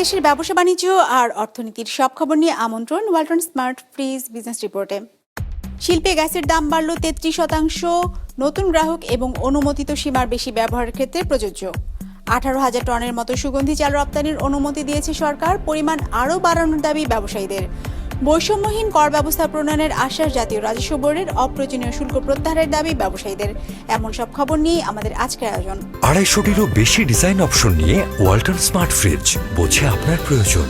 দেশ বিদেশের ব্যবসা বাণিজ্য আর অর্থনীতির সব খবর নিয়ে আমন্ত্রণ ওয়ালটন স্মার্ট ফ্রিজ বিজনেস রিপোর্টে। শিল্পে গ্যাসের দাম বাড়ল তেত্রিশ শতাংশ, নতুন গ্রাহক এবং অনুমোদিত সীমার বেশি ব্যবহারের ক্ষেত্রে প্রযোজ্য। আঠারো হাজার টনের মতো সুগন্ধি চাল রপ্তানির অনুমতি দিয়েছে সরকার, পরিমাণ আরও বাড়ানোর দাবি ব্যবসায়ীদের। বৈষম্যহীন কর ব্যবস্থা প্রণয়নের আশ্বাস জাতীয় রাজস্ব বোর্ডের অপ্রয়োজনীয় শুল্ক প্রত্যাহারের দাবি ব্যবসায়ীদের। এমন সব খবর নিয়ে আমাদের আজকের আয়োজন। আড়াইশোটিরও বেশি ডিজাইন অপশন নিয়ে ওয়াল্টন স্মার্ট ফ্রিজ, বোঝে আপনার প্রয়োজন।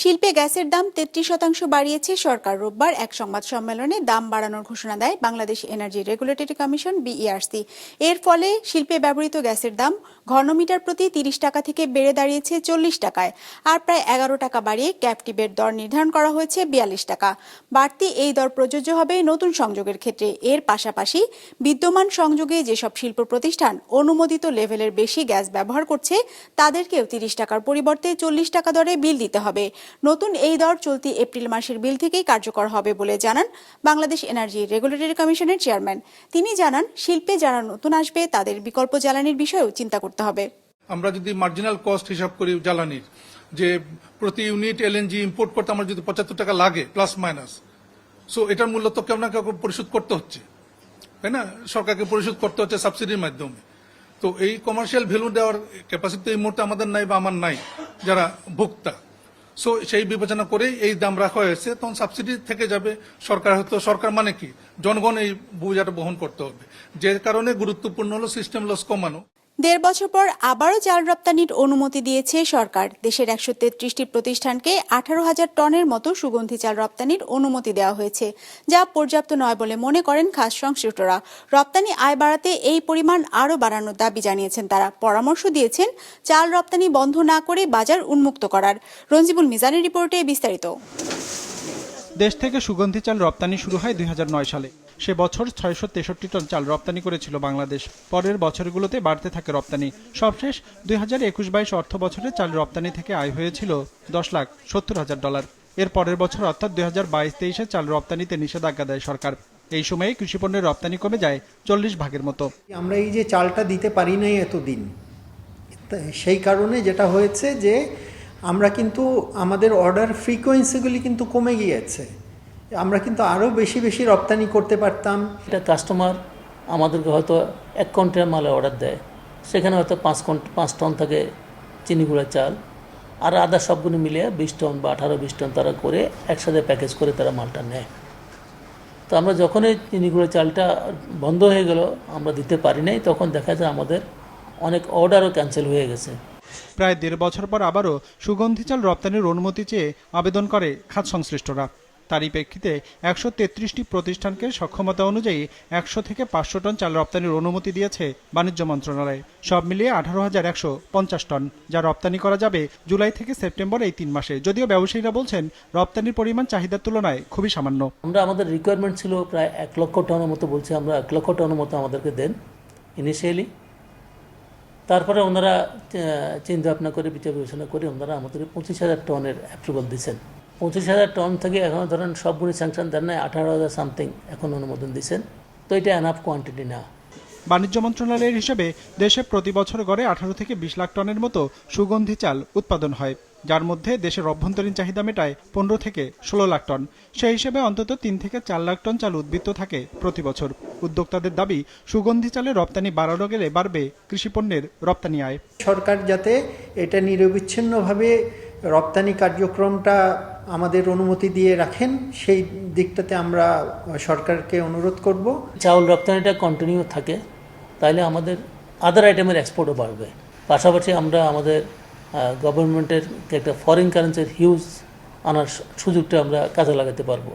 শিল্পে গ্যাসের দাম তেত্রিশ শতাংশ বাড়িয়েছে সরকার। রোববার এক সংবাদ সম্মেলনে দাম বাড়ানোর ঘোষণা দেয় Bangladesh energy regulatory commission BERC এর ফলে শিল্পে ব্যবহৃত গ্যাসের দাম ঘনমিটার প্রতি তিরিশ টাকা থেকে বেড়ে দাঁড়িয়েছে চল্লিশ টাকায়। আর প্রায় এগারো টাকা বাড়িয়ে ক্যাপটিভের দর নির্ধারণ করা হয়েছে বিয়াল্লিশ টাকা। বাড়তি এই দর প্রযোজ্য হবে নতুন সংযোগের ক্ষেত্রে। এর পাশাপাশি বিদ্যমান সংযোগে যেসব শিল্প প্রতিষ্ঠান অনুমোদিত লেভেলের বেশি গ্যাস ব্যবহার করছে, তাদেরকেও তিরিশ টাকার পরিবর্তে চল্লিশ টাকা দরে বিল দিতে হবে। নতুন এই দর চলতি এপ্রিল মাসের বিল থেকেই কার্যকর হবে বলে জানান বাংলাদেশ এনার্জি রেগুলেটরি কমিশনের চেয়ারম্যান। তিনি জানান, শিল্পে যারা নতুন আসবে, তাদের বিকল্প জ্বালানির বিষয়েও চিন্তা করতে হবে। আমরা যদি মার্জিনাল কস্ট হিসাব করি জ্বালানির, যে প্রতি ইউনিট এলএনজি ইম্পোর্ট করতে আমার যদি পঁচাত্তর টাকা লাগে প্লাস মাইনাস সো এটার মূল্য তো কেউ না কেউ পরিশোধ করতে হচ্ছে, তাই না? সরকারকে পরিশোধ করতে হচ্ছে সাবসিডির মাধ্যমে। তো এই কমার্শিয়াল ভ্যালু দেওয়ার ক্যাপাসিটি এই মুহূর্তে আমাদের নাই বা আমার নাই, যারা ভোক্তা। সো সেই বিবেচনা করে এই দাম রাখা হয়েছে। তখন সাবসিডি থেকে যাবে সরকার। হয়তো সরকার মানে কি? জনগণ এই বোঝাটা বহন করতে হবে। যে কারণে গুরুত্বপূর্ণ হলো সিস্টেম লস কমানো। দেড় বছর পর আবারও চাল রপ্তানির অনুমতি দিয়েছে সরকার। দেশের একশো তেত্রিশটি প্রতিষ্ঠানকে আঠারো হাজার টনের মতো সুগন্ধি চাল রপ্তানির অনুমতি দেওয়া হয়েছে, যা পর্যাপ্ত নয় বলে মনে করেন খাস সংশ্লিষ্টরা। রপ্তানি আয় বাড়াতে এই পরিমাণ আরও বাড়ানোর দাবি জানিয়েছেন তারা। পরামর্শ দিয়েছেন, চাল রপ্তানি বন্ধ না করে বাজার উন্মুক্ত করার। রঞ্জিবুল মিজানের রিপোর্টে বিস্তারিত। দেশ থেকে সুগন্ধি চাল রপ্তানি শুরু হয় দুই হাজার নয় সালে। সে বছর ছয়শো তেষট্টি টন চাল রপ্তানি করেছিল বাংলাদেশ। পরের বছরগুলোতে বাড়তে থাকে রপ্তানি। সবশেষ দুই হাজার একুশ বাইশ অর্থ বছরে চাল রপ্তানি থেকে আয় হয়েছিল দশ লাখ সত্তর হাজার ডলার। এর পরের বছর অর্থাৎ দুই হাজার বাইশ তেইশে চাল রপ্তানিতে নিষেধাজ্ঞা দেয় সরকার। এই সময়ে কৃষিপণ্যের রপ্তানি কমে যায় চল্লিশ ভাগের মতো। আমরা এই যে চালটা দিতে পারি নাই এতদিন, সেই কারণে যেটা হয়েছে যে আমরা কিন্তু আমাদের অর্ডার ফ্রিকোয়েন্সিগুলি কিন্তু কমে গিয়েছে। আমরা কিন্তু আরও বেশি বেশি রপ্তানি করতে পারতাম। একটা কাস্টমার আমাদেরকে হয়তো এক কন্টেনার মালে অর্ডার দেয়। সেখানে হয়তো পাঁচ কন্ট পাঁচ টন থাকে চিনি গুঁড়া চাল। আর আদার সবগুলো মিলিয়ে বিশ টন বা আঠারো বিশ টন তারা করে একসাথে প্যাকেজ করে তারা মালটা নেয়। তো আমরা যখনই চিনি গুঁড়ো চালটা বন্ধ হয়ে গেল আমরা দিতে পারি নাই তখন দেখা যায় আমাদের অনেক অর্ডারও ক্যান্সেল হয়ে গেছে। প্রায় দেড় বছর পর আবারও সুগন্ধি চাল রপ্তানির অনুমতি চেয়ে আবেদন করে খাত সংশ্লিষ্টরা। তারই প্রেক্ষিতে একশো তেত্রিশটি প্রতিষ্ঠানকে সক্ষমতা অনুযায়ী একশো থেকে পাঁচশো টন চাল রপ্তানির অনুমতি দিয়েছে বাণিজ্য মন্ত্রণালয়। সব মিলিয়ে আঠারো হাজার একশো পঞ্চাশ টন, যা রপ্তানি করা যাবে জুলাই থেকে সেপ্টেম্বর এই তিন মাসে। যদিও ব্যবসায়ীরা বলছেন, রপ্তানির পরিমাণ চাহিদার তুলনায় খুবই সামান্য। আমরা আমাদের রিকোয়ারমেন্ট ছিল প্রায় এক লক্ষ টনের মতো বলছি, আমরা এক লক্ষ টনের মতো আমাদেরকে দেন ইনিশিয়ালি তারপরে ওনারা চিন্তা ভাবনা করে, বিচার বিবেচনা করে ওনারা আমাদের পঁচিশ হাজার টনের অ্যাপ্রুভাল দিয়েছেন। পঁচিশ হাজার টন থেকে এখন ধরেন সবগুলি স্যাংশন দেন নাই আঠারো হাজার সামথিং এখন অনুমোদন দিচ্ছেন তো এটা এনাফ কোয়ান্টিটি না। বাণিজ্য মন্ত্রণালয়ের হিসেবে দেশে প্রতি বছর গড়ে আঠারো থেকে বিশ লাখ টনের মতো সুগন্ধি চাল উৎপাদন হয় যার মধ্যে দেশের অভ্যন্তরীণ চাহিদা মেটায় পনেরো থেকে ষোলো লাখ টন। সেই হিসেবে অন্তত তিন থেকে চার লাখ টন চাল উদ্বৃত্ত থাকে প্রতি বছর। উদ্যোক্তাদের দাবি সুগন্ধি চালের রপ্তানি বাড়ানো গেলে বাড়বে কৃষিপণ্যের রপ্তানি আয়। সরকার যাতে এটা নিরবিচ্ছিন্নভাবে রপ্তানি কার্যক্রমটা আমাদের অনুমতি দিয়ে রাখেন সেই দিকটাতে আমরা সরকারকে অনুরোধ করব। চাউল রপ্তানিটা কন্টিনিউ থাকে তাহলে আমাদের আদার আইটেমের এক্সপোর্টও বাড়বে। পাশাপাশি আমরা আমাদের গভর্নমেন্টের একটা ফরেন কারেন্সির হিউজ আনার সুযোগটা আমরা কাজে লাগাতে পারব।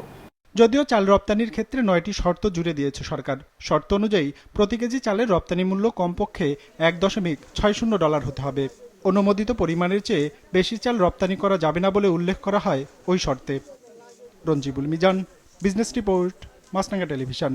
যদিও চাল রপ্তানির ক্ষেত্রে নয়টি শর্ত জুড়ে দিয়েছে সরকার। শর্ত অনুযায়ী প্রতি কেজি চালের রপ্তানি মূল্য কমপক্ষে এক দশমিক ছয় শূন্য ডলার হতে হবে। অনুমোদিত পরিমাণের চেয়ে বেশি চাল রপ্তানি করা যাবে না বলে উল্লেখ করা হয় ওই শর্তে। Ranjibul Mizan, business report Maasranga television.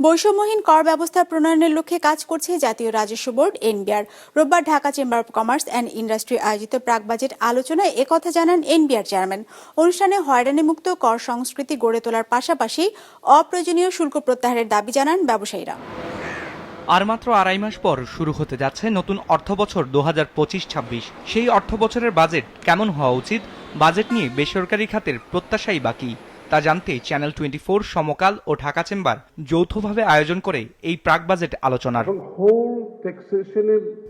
বৈষম্যহীন কর ব্যবস্থা প্রণয়নের লক্ষ্যে কাজ করছে জাতীয় রাজস্ব বোর্ড, এনবিআর। রোববার Dhaka chamber of commerce and industry আয়োজিত প্রাক বাজেট আলোচনায় একথা জানান এনবিআর চেয়ারম্যান। অনুষ্ঠানে হয়রানিমুক্ত কর সংস্কৃতি গড়ে তোলার পাশাপাশি অপ্রয়োজনীয় শুল্ক প্রত্যাহারের দাবি জানান ব্যবসায়ীরা। আর মাত্র আড়াই মাস পর শুরু হতে যাচ্ছে নতুন অর্থবছর দু হাজার পঁচিশ ছাব্বিশ। সেই অর্থ বছরের বাজেট কেমন হওয়া উচিত? বাজেট নিয়ে বেসরকারি খাতের প্রত্যাশাই বাকি। তা জানতে চ্যানেল টোয়েন্টি ফোর সমকাল ও ঢাকা চেম্বার যৌথভাবে আয়োজন করে এই প্রাক বাজেট আলোচনার।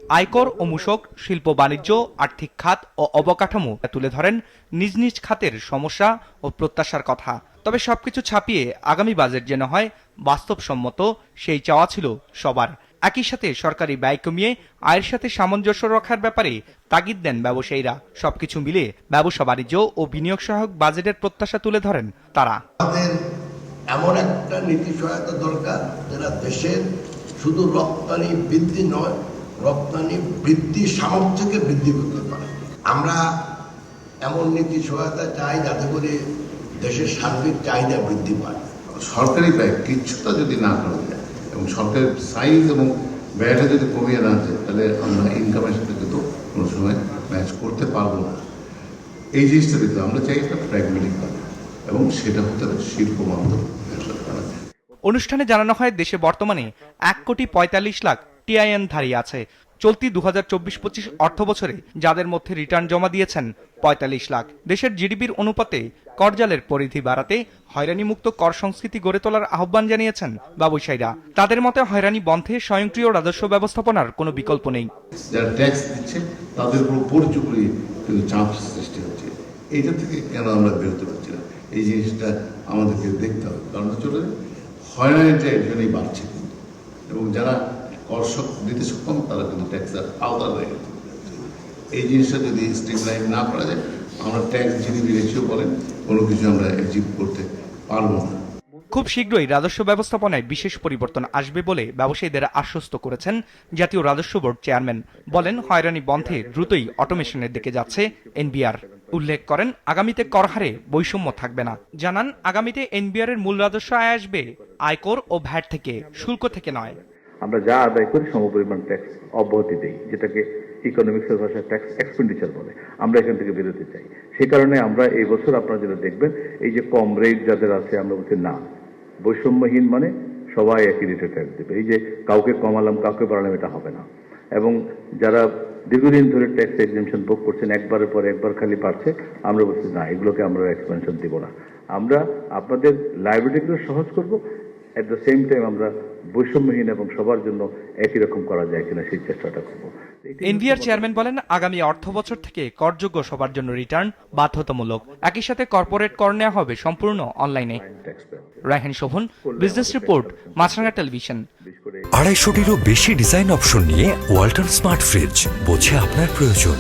আয়কর ও মূসক শিল্প বাণিজ্য আর্থিক খাত ও অবকাঠামো তুলে ধরেন নিজ নিজ খাতের সমস্যা ও প্রত্যাশার কথা। তবে সবকিছু ছাপিয়ে আগামী বাজেট যেন হয় বাস্তবসম্মত, সেই চাওয়া ছিল সবার। একই সাথে সরকারি ব্যয় কমিয়ে আয়ের সাথে সামঞ্জস্য রক্ষার ব্যাপারে তাগিদ দেন ব্যবসায়ীরা। সবকিছু মিলিয়ে ব্যবসা বাণিজ্য ও বিনিয়োগ সহায়ক বাজেটের প্রত্যাশা তুলে ধরেন তারা। আমাদের এমন একটা নীতি সহায়তা দরকার যেটা দেশের শুধু রপ্তানি বৃদ্ধি নয়, রপ্তানি বৃদ্ধি সামর্থ্যকে বৃদ্ধি করতে পারে। আমরা এমন নীতি সহায়তা চাই যাতে করে দেশের সার্বিক চাহিদা বৃদ্ধি পায়। সরকারি ব্যয় কিছুটা যদি না করা যায় এবং সরকারের সাইজ এবং ব্যয়টা যদি কমিয়ে না যায় তাহলে আমরা ইনকামের সাথে কিন্তু কোনো সময় ম্যাচ করতে পারব না। এই জিনিসটা হবে। আমরা চাই একটা প্র্যাগমেটিক হবে এবং সেটা হতে হবে শিল্প মাধ্যম। ব্যবসা করা অনুষ্ঠানে জানানো হয় দেশে বর্তমানে এক কোটি পঁয়তাল্লিশ লাখ টিআইএন ধারী আছে। চলতি দু হাজার চব্বিশ পঁচিশ অর্থ বছরে যাদের মধ্যে রিটার্ন জমা দিয়েছেন পঁয়তাল্লিশ লাখ। দেশের জিডিপির অনুপাতে করজালের পরিধি বাড়াতে হয়রানিমুক্ত কর সংস্কৃতি গড়ে তোলার আহ্বান জানিয়েছেন ব্যবসায়ীরা তাদের মতে হয়রানি বন্ধে স্বয়ংক্রিয় রাজস্ব ব্যবস্থাপনার কোনো বিকল্প নেই। তাদের চাপ সৃষ্টি হচ্ছে। এইটা থেকে কেন আমরা পারছি না? এই জিনিসটা আমাদেরকে দেখতে হবে। কারণ হয়রানিটা এর জন্যই বাড়ছে এবং যারা কর দিতে সক্ষম তারা কিন্তু ট্যাক্সের আওতা রয়ে এই জিনিসটা যদি স্ট্রিমলাইন না করা যায়, আমরা ট্যাক্স জিডিপি রেশিও বলেন, কোনো কিছু আমরা অ্যাচিভ করতে পারব না। খুব শীঘ্রই রাজস্ব ব্যবস্থাপনায় বিশেষ পরিবর্তন আসবে বলে ব্যবসায়ীদের আশ্বস্ত করেছেন জাতীয় রাজস্ব বোর্ড চেয়ারম্যান। বলেন, হয়রানি বন্ধে দ্রুতই অটোমেশনের দিকে যাচ্ছে এনবিআর। উল্লেখ করেন, আগামীতে করহারে বৈষম্য থাকবে না। জানান, আগামীতে এনবিআর এর মূল রাজস্ব আয় আসবে আয়কর ও ভ্যাট থেকে, শুল্ক থেকে নয়। আমরা যা আদায় করি সমপরিমাণ ট্যাক্স অব্যাহতি দেই, যেটাকে ইকোনমিক্সের ভাষায় ট্যাক্স এক্সপেন্ডিচার বলে। আমরা এখান থেকে বেরোতে চাই। সেই কারণে আমরা এই বছর আপনারা যেটা দেখবেন, এই যে কম রেট যাদের আছে, আমরা বলছি না। বৈষম্যহীন মানে সবাই একই রেটে ট্যাক্স দেবে। এই যে কাউকে কমালাম, কাউকে বাড়ালাম, এটা হবে না। এবং যারা দীর্ঘদিন ধরে ট্যাক্স এক্সেমশন ভোগ করছেন, একবারের পর একবার খালি পাচ্ছে, আমরা বলছি না, এগুলোকে আমরা এক্সপেনশন দিব না। আমরা আপনাদের লাইব্রেরিগুলো সহজ করব। অ্যাট দ্য সেম টাইম আমরা বৈষম্যহীন এবং সবার জন্য একই রকম করা যায় কিনা সেই চেষ্টাটা করব। এনবিআর চেয়ারম্যান বলেন আগামী অর্থ বছর থেকে করযোগ্য সবার জন্য রিটার্ন বাধ্যতামূলক। একই সাথে কর্পোরেট কর নেওয়া হবে সম্পূর্ণ অনলাইনে। Raihan Shovon business report Maasranga television. আড়াইশোটিরও বেশি ডিজাইন অপশন নিয়ে ওয়ালটন স্মার্ট ফ্রিজ বোঝে আপনার প্রয়োজন।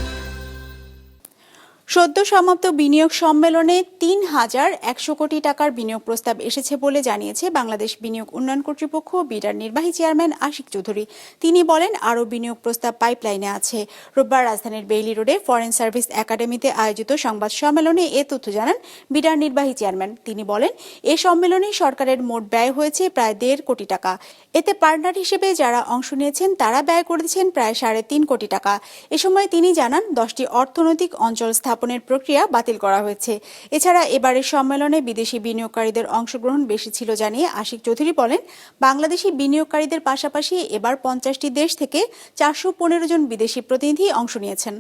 সদ্য সমাপ্ত বিনিয়োগ সম্মেলনে তিন হাজার একশো কোটি টাকার বিনিয়োগ প্রস্তাব এসেছে বলে জানিয়েছে বাংলাদেশ বিনিয়োগ উন্নয়ন কর্তৃপক্ষ, বিডার নির্বাহী চেয়ারম্যান আশিক চৌধুরী। তিনি বলেন, আরও বিনিয়োগ প্রস্তাব পাইপলাইনে আছে। রোববার রাজধানীর বেইলি রোডে ফরেন সার্ভিস একাডেমিতে আয়োজিত সংবাদ সম্মেলনে এ তথ্য জানান বিডার নির্বাহী চেয়ারম্যান। তিনি বলেন, এ সম্মেলনে সরকারের মোট ব্যয় হয়েছে প্রায় দেড় কোটি টাকা। এতে পার্টনার হিসেবে যারা অংশ নিয়েছেন, তারা ব্যয় করেছেন প্রায় সাড়ে তিন কোটি টাকা। এ সময় তিনি জানান, দশটি অর্থনৈতিক অঞ্চল স্থাপনের প্রক্রিয়া বাতিল করা হয়েছে। এছাড়া এবারের সম্মেলনে বিদেশি বিনিয়োগকারীদের অংশগ্রহণ বেশি ছিল জানিয়ে আশিক চৌধুরী বলেন, বাংলাদেশি বিনিয়োগকারীদের পাশাপাশি এবার পঞ্চাশটি দেশ থেকে চারশো পনেরো জন বিদেশি প্রতিনিধি অংশ নিয়েছেন।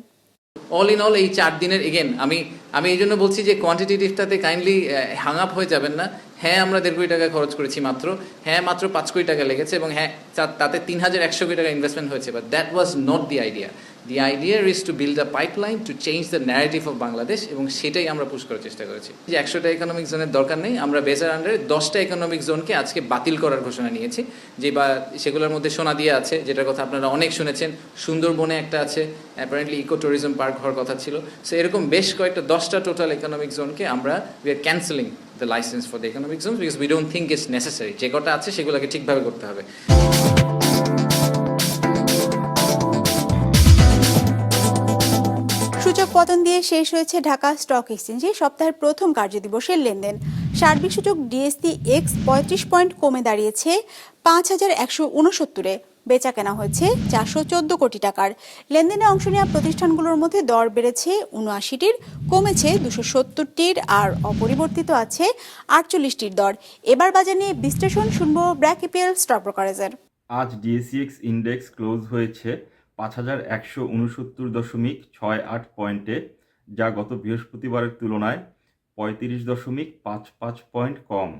অল ইন অল এই চার দিনের এগেন আমি আমি এই জন্য বলছি যে কোয়ান্টিটিভটাতে কাইন্ডলি হ্যাং আপ হয়ে যাবেন না। হ্যাঁ আমরা দেড় কোটি টাকা খরচ করেছি মাত্র। হ্যাঁ মাত্র পাঁচ কোটি টাকা লেগেছে এবং হ্যাঁ তাতে তিন হাজার একশো কোটি টাকা ইনভেস্টমেন্ট হয়েছে but that was not the idea the idea is to build a pipeline to change the narrative of Bangladesh এবং সেটাই আমরা পুশ করার চেষ্টা করেছি। যে একশোটা ইকোনমিক জোনের দরকার নেই, আমরা বেজার আন্ডারে দশটা ইকোনমিক জোনকে আজকে বাতিল করার ঘোষণা নিয়েছি। যে বা, সেগুলোর মধ্যে সোনাদিয়া আছে, যেটার কথা আপনারা অনেক শুনেছেন। সুন্দরবনে একটা আছে অ্যাপারেন্টলি ইকো ট্যুরিজম পার্ক হওয়ার কথা ছিল। সো এরকম বেশ কয়েকটা, দশটা টোটাল ইকোনমিক জোনকে আমরা we are cancelling the licence for the economic zone because we don't think it's necessary যে কটা আছে সেগুলোকে ঠিকভাবে করতে হবে। সূচক পতন দিয়ে শেষ হয়েছে ঢাকা স্টক এক্সচেঞ্জে সপ্তাহের প্রথম কার্যদিবসের লেনদেন। সার্বিক সূচক ডিএসসি এক্স পঁয়ত্রিশ পয়েন্ট কমে দাঁড়িয়েছে পাঁচ হাজার একশো উনসত্তরে। বেচা কেনা হয়েছে চারশো চোদ্দ কোটি টাকার। লেনদেনে অংশ নেওয়া প্রতিষ্ঠানগুলোর মধ্যে দর বেড়েছে উনআশিটির, কমেছে দুশো সত্তরটির আর অপরিবর্তিত আছে আটচল্লিশটির দর। এবার বাজার নিয়ে বিশ্লেষণ শুনব ব্র্যাক ইপিএল স্টক ব্রোকারেজের। আজ ডিএসিএক্স ইন্ডেক্স ক্লোজ হয়েছে পাঁচ হাজার একশো উনসত্তর দশমিক ছয় আট পয়েন্টে, যা গত বৃহস্পতিবারের তুলনায় পঁয়ত্রিশ দশমিক পাঁচ পাঁচ পয়েন্ট কম।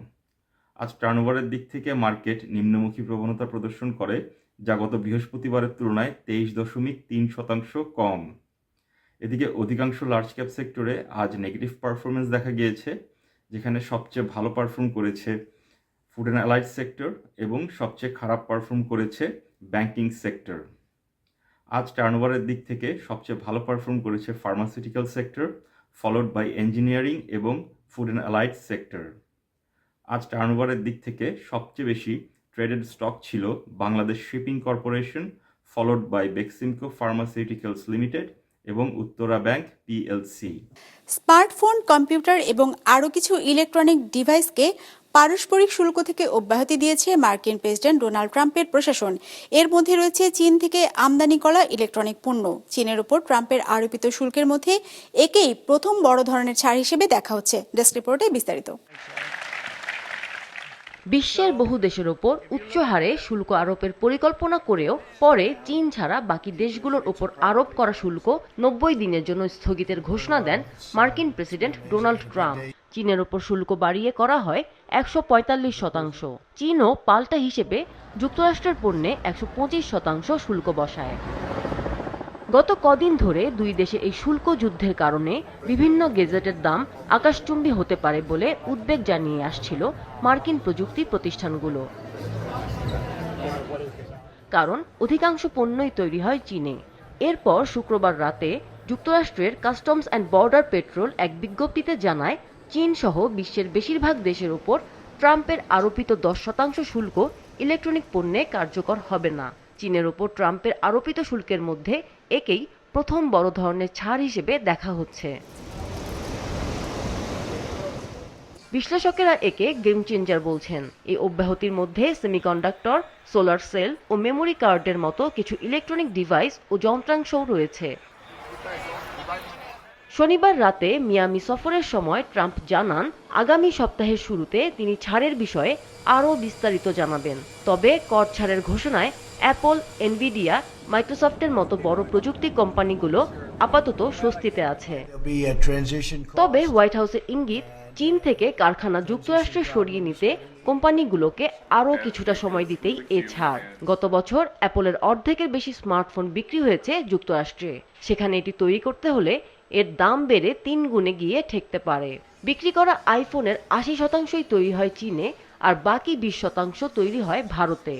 আজ টার্নওভারের দিক থেকে মার্কেট নিম্নমুখী প্রবণতা প্রদর্শন করে যা গত বৃহস্পতিবারের তুলনায় তেইশ দশমিক তিন শতাংশ কম। এদিকে অধিকাংশ লার্জ ক্যাপ সেক্টরে আজ নেগেটিভ পারফরমেন্স দেখা গিয়েছে, যেখানে সবচেয়ে ভালো পারফর্ম করেছে ফুড অ্যান্ড অ্যালাইড সেক্টর এবং সবচেয়ে খারাপ পারফর্ম করেছে ব্যাংকিং সেক্টর আজ টার্নওভারের দিক থেকে সবচেয়ে ভালো পারফর্ম করেছে pharmaceutical sector followed by engineering এবং ফুড অ্যান্ড অ্যালাইড সেক্টর আজ টার্নওভারের দিক থেকে সবচেয়ে বেশি ট্রেডেড স্টক ছিল Bangladesh shipping corporation followed by Beximco pharmaceuticals limited এবং Uttara bank PLC smartphone computer এবং আরও কিছু ইলেকট্রনিক ডিভাইসকে পারস্পরিক শুল্ক থেকে অব্যাহতি দিয়েছে মার্কিন প্রেসিডেন্ট ডোনাল্ড ট্রাম্পের প্রশাসন। এর মধ্যে রয়েছে চীন থেকে আমদানি করা ইলেকট্রনিক পণ্য। চীনের উপর ট্রাম্পের আরোপিত শুল্কের মধ্যে একেই প্রথম বড় ধরনের ছাড় হিসেবে দেখা হচ্ছে। ডেস্ক রিপোর্টে বিস্তারিত। বিশ্বের বহু দেশের ওপর উচ্চ হারে শুল্ক আরোপের পরিকল্পনা করেও পরে চীন ছাড়া বাকি দেশগুলোর ওপর আরোপ করা শুল্ক নব্বই দিনের জন্য স্থগিতের ঘোষণা দেন মার্কিন প্রেসিডেন্ট ডোনাল্ড ট্রাম্প। চীনের ওপর শুল্ক বাড়িয়ে করা হয় একশো পঁয়তাল্লিশ শতাংশ। চীনও পাল্টা হিসেবে যুক্তরাষ্ট্রের পণ্যে একশো পঁচিশ শতাংশ শুল্ক বসায়। গত কদিন ধরে দুই দেশে এই শুল্ক যুদ্ধের কারণে বিভিন্ন গেজেটের দাম আকাশচুম্বী হতে পারে বলে উদ্বেগ জানিয়ে আসছিল মার্কিন প্রযুক্তি প্রতিষ্ঠানগুলো। কারণ অধিকাংশ পণ্যই তৈরি হয় চীনে। এরপর শুক্রবার রাতে যুক্তরাষ্ট্রের কাস্টমস অ্যান্ড বর্ডার পেট্রোল এক বিজ্ঞপ্তিতে জানায়, চীন সহ বিশ্বের বেশিরভাগ দেশের উপর ট্রাম্পের আরোপিত দশ শতাংশ শুল্ক ইলেকট্রনিক পণ্যে কার্যকর হবে না। চীনের ওপর ট্রাম্পের আরোপিত শুল্কের মধ্যে একেই প্রথম বড় ধরনের ছাড় হিসেবে দেখা হচ্ছে। বিশ্লেষকেরা একে গেম চেঞ্জার বলছেন। এই অব্যাহতির মধ্যে সেমিকন্ডাক্টর, সোলার সেল ও মেমোরি কার্ডের মতো কিছু ইলেকট্রনিক ডিভাইস ও যন্ত্রাংশও রয়েছে। শনিবার রাতে মিয়ামি সফরের সময় ট্রাম্প জানান, আগামী সপ্তাহের শুরুতে তিনি ছাড়ের বিষয়ে আরও বিস্তারিত জানাবেন। তবে কর ছাড়ের ঘোষণায় অ্যাপল এনভিডিয়া মাইক্রোসফটের মতো বড় প্রযুক্তি কোম্পানিগুলো আপাতত স্বস্তিতে আছে। তবে হোয়াইট হাউসের ইঙ্গিত চীন থেকে কারখানা যুক্তরাষ্ট্রে সরিয়ে নিতে কোম্পানিগুলোকে আরও কিছুটা সময় দিতেই এ ছাড়। গত বছর অ্যাপলের অর্ধেকের বেশি স্মার্টফোন বিক্রি হয়েছে যুক্তরাষ্ট্রে। সেখানে এটি তৈরি করতে হলে এর দাম বেড়ে তিন গুণে গিয়ে ঠেকতে পারে। বিক্রি করা আইফোনের আশি শতাংশই তৈরি হয় চীনে আর বাকি বিশ শতাংশ তৈরি হয় ভারতে।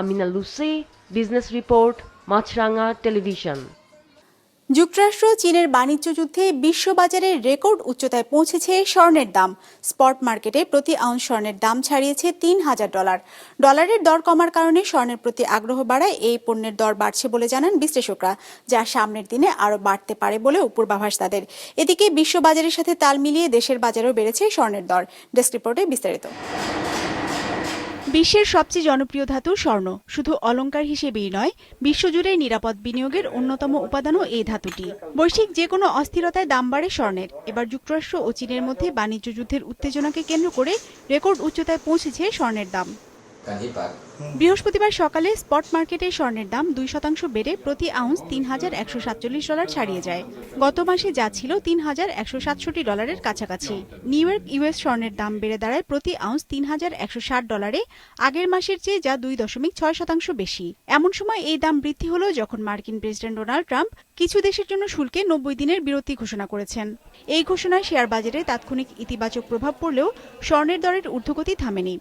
Amina Lucy, business report, Maasranga television. যুক্তরাষ্ট্র, চীনের বাণিজ্য যুদ্ধে বিশ্ববাজারে রেকর্ড উচ্চতায় পৌঁছেছে স্বর্ণের দাম। স্পট মার্কেটে প্রতি আউন্স স্বর্ণের দাম ছাড়িয়েছে তিন হাজার ডলার। ডলারের দর কমার কারণে স্বর্ণের প্রতি আগ্রহ বাড়ায় এই পণ্যের দর বাড়ছে বলে জানান বিশ্লেষকরা, যা সামনের দিনে আরও বাড়তে পারে বলেও পূর্বাভাস তাদের। এদিকে বিশ্ববাজারের সাথে তাল মিলিয়ে দেশের বাজারেও বেড়েছে স্বর্ণের দর। ডেস্ক রিপোর্টে বিস্তারিত। বিশ্বের সবচেয়ে জনপ্রিয় ধাতু স্বর্ণ। শুধু অলঙ্কার হিসেবেই নয়, বিশ্বজুড়ে নিরাপদ বিনিয়োগের অন্যতম উপাদানও এই ধাতুটি। বৈশ্বিক যে কোনো অস্থিরতায় দাম বাড়ে স্বর্ণের। এবার যুক্তরাষ্ট্র ও চীনের মধ্যে বাণিজ্য যুদ্ধের উত্তেজনাকে কেন্দ্র করে রেকর্ড উচ্চতায় পৌঁছেছে স্বর্ণের দাম। বৃহস্পতিবার সকালে স্পট মার্কেটে স্বর্ণের দাম দুই শতাংশ বেড়ে প্রতি আউন্স তিন হাজার একশো সাতচল্লিশ ডলার ছাড়িয়ে যায়। গত মাসে যা ছিল তিন হাজার একশো সাতষট্টি ডলারের কাছাকাছি। নিউ ইয়র্ক ইউএস স্বর্ণের দাম বেড়ে দাঁড়ায় প্রতি আউন্স তিন হাজার একশো ষাট ডলারে, আগের মাসের চেয়ে যা দুই দশমিক ছয় শতাংশ বেশি। এমন সময় এই দাম বৃদ্ধি হলো যখন মার্কিন প্রেসিডেন্ট ডোনাল্ড ট্রাম্প কিছু দেশের জন্য শুল্কে নব্বই দিনের বিরতি ঘোষণা করেছেন। এই ঘোষণায় শেয়ার বাজারে তাৎক্ষণিক ইতিবাচক প্রভাব পড়লেও স্বর্ণের দরের ঊর্ধ্বগতি থামেনি।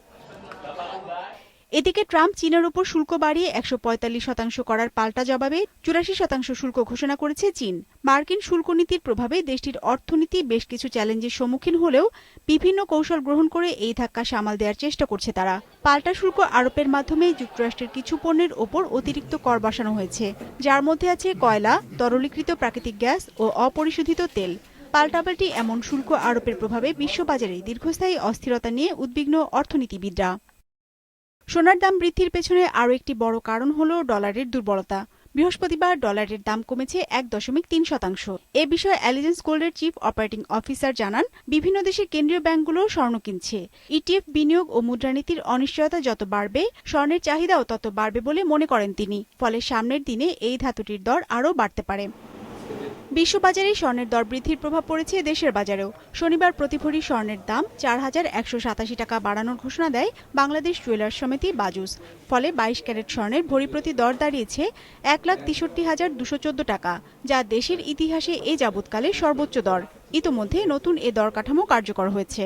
এদিকে ট্রাম্প চীনের উপর শুল্ক বাড়িয়ে একশো পঁয়তাল্লিশ শতাংশ করার পাল্টা জবাবে চুরাশি শতাংশ শুল্ক ঘোষণা করেছে চীন। মার্কিন শুল্ক নীতির প্রভাবে দেশটির অর্থনীতি বেশ কিছু চ্যালেঞ্জের সম্মুখীন হলেও বিভিন্ন কৌশল গ্রহণ করে এই ধাক্কা সামাল দেওয়ার চেষ্টা করছে তারা। পাল্টা শুল্ক আরোপের মাধ্যমে যুক্তরাষ্ট্রের কিছু পণ্যের ওপর অতিরিক্ত কর বসানো হয়েছে, যার মধ্যে আছে কয়লা, তরলীকৃত প্রাকৃতিক গ্যাস ও অপরিশোধিত তেল। পাল্টাপাল্টি এমন শুল্ক আরোপের প্রভাবে বিশ্ববাজারে দীর্ঘস্থায়ী অস্থিরতা নিয়ে উদ্বিগ্ন অর্থনীতিবিদরা। সোনার দাম বৃদ্ধির পেছনে আরও একটি বড় কারণ হল ডলারের দুর্বলতা। বৃহস্পতিবার ডলারের দাম কমেছে এক দশমিক তিন শতাংশ। এ বিষয়ে অ্যালিজেন্স গোল্ডের চিফ অপারেটিং অফিসার জানান, বিভিন্ন দেশের কেন্দ্রীয় ব্যাংকগুলো স্বর্ণ কিনছে। ইটিএফ বিনিয়োগ ও মুদ্রানীতির অনিশ্চয়তা যত বাড়বে, স্বর্ণের চাহিদাও তত বাড়বে বলে মনে করেন তিনি। ফলে সামনের দিনে এই ধাতুটির দর আরও বাড়তে পারে। বিশ্ববাজারে স্বর্ণের দর বৃদ্ধির প্রভাব পড়েছে দেশের বাজারেও। শনিবার প্রতি ভরি স্বর্ণের দাম চার হাজার একশো সাতাশি টাকা বাড়ানোর ঘোষণা দেয় বাংলাদেশ জুয়েলার্স সমিতি বাজুস। ফলে বাইশ ক্যারেট স্বর্ণের ভরি প্রতি দর দাঁড়িয়েছে এক লাখ তেষট্টি হাজার দুশো চোদ্দ টাকা যা দেশের ইতিহাসে এ যাবৎকালে সর্বোচ্চ দর। ইতোমধ্যে নতুন এ দর কাঠামো কার্যকর হয়েছে।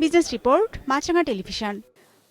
Business report Maasranga television.